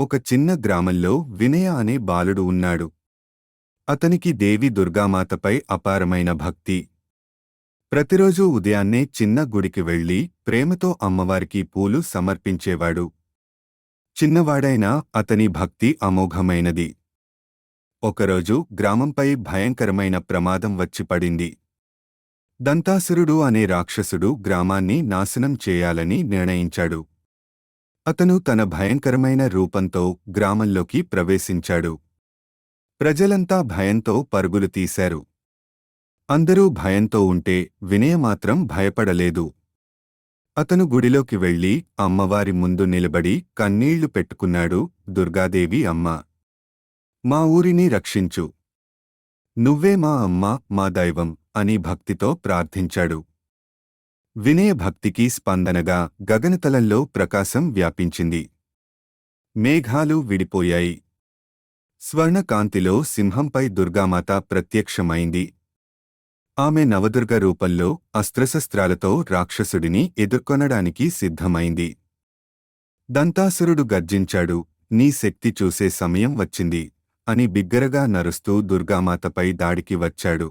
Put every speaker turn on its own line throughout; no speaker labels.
ఒక చిన్న గ్రామంలో వినయ అనే బాలుడు ఉన్నాడు. అతనికి దేవి దుర్గామాతపై అపారమైన భక్తి. ప్రతిరోజూ ఉదయాన్నే చిన్న గుడికి వెళ్ళి ప్రేమతో అమ్మవారికి పూలు సమర్పించేవాడు. చిన్నవాడైనా అతని భక్తి అమోఘమైనది. ఒకరోజు గ్రామంపై భయంకరమైన ప్రమాదం వచ్చి పడింది. దంతాసురుడు అనే రాక్షసుడు గ్రామాన్ని నాశనం చేయాలని నిర్ణయించాడు. అతను తన భయంకరమైన రూపంతో గ్రామంలోకి ప్రవేశించాడు. ప్రజలంతా భయంతో పరుగులు తీశారు. అందరూ భయంతో ఉంటే వినయ మాత్రం భయపడలేదు. అతను గుడిలోకి వెళ్ళి అమ్మవారి ముందు నిలబడి కన్నీళ్ళు పెట్టుకున్నాడు దుర్గాదేవి అమ్మ! మా ఊరిని రక్షించు. నువ్వే మా అమ్మ మా దైవం అని భక్తితో ప్రార్థించాడు. వినయ భక్తికి స్పందనగా గగనతలంలో ప్రకాశం వ్యాపించింది. మేఘాలు విడిపోయాయి. స్వర్ణకాంతిలో సింహంపై దుర్గామాత ప్రత్యక్షమైంది. ఆమె నవదుర్గ రూపంలో అస్త్రశస్త్రాలతో రాక్షసుడిని ఎదుర్కొనడానికి సిద్ధమైంది. దంతాసురుడు గర్జించాడు నీ శక్తి చూసే సమయం వచ్చింది అని బిగ్గరగా నరుస్తూ దుర్గామాతపై దాడికి వచ్చాడు.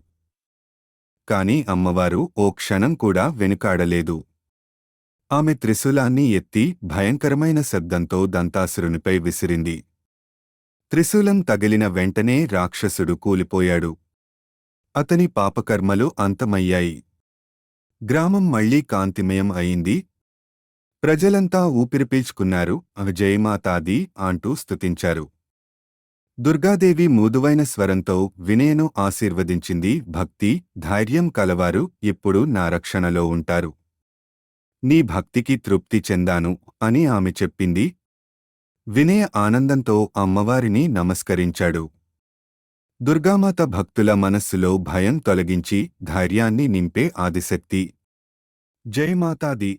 కాని అమ్మవారు ఓ క్షణం కూడా వెనుకాడలేదు. ఆమె త్రిశూలాన్ని ఎత్తి భయంకరమైన శబ్దంతో దంతాసురునిపై విసిరింది. త్రిశూలం తగిలిన వెంటనే రాక్షసుడు కూలిపోయాడు. అతని పాపకర్మలు అంతమయ్యాయి. గ్రామం మళ్ళీ కాంతిమయం అయింది. ప్రజలంతా ఊపిరి పీల్చుకున్నారు. జయమాతాది అంటూ స్తుతించారు. దుర్గాదేవి మృదువైన స్వరంతో వినయను ఆశీర్వదించింది భక్తి ధైర్యం కలవారు ఇప్పుడు నా రక్షణలో ఉంటారు. నీ భక్తికి తృప్తి చెందాను అని ఆమె చెప్పింది. వినయ ఆనందంతో అమ్మవారిని నమస్కరించాడు. దుర్గామాత భక్తుల మనస్సులో భయం తొలగించి ధైర్యాన్ని నింపే ఆదిశక్తి. జయమాతాది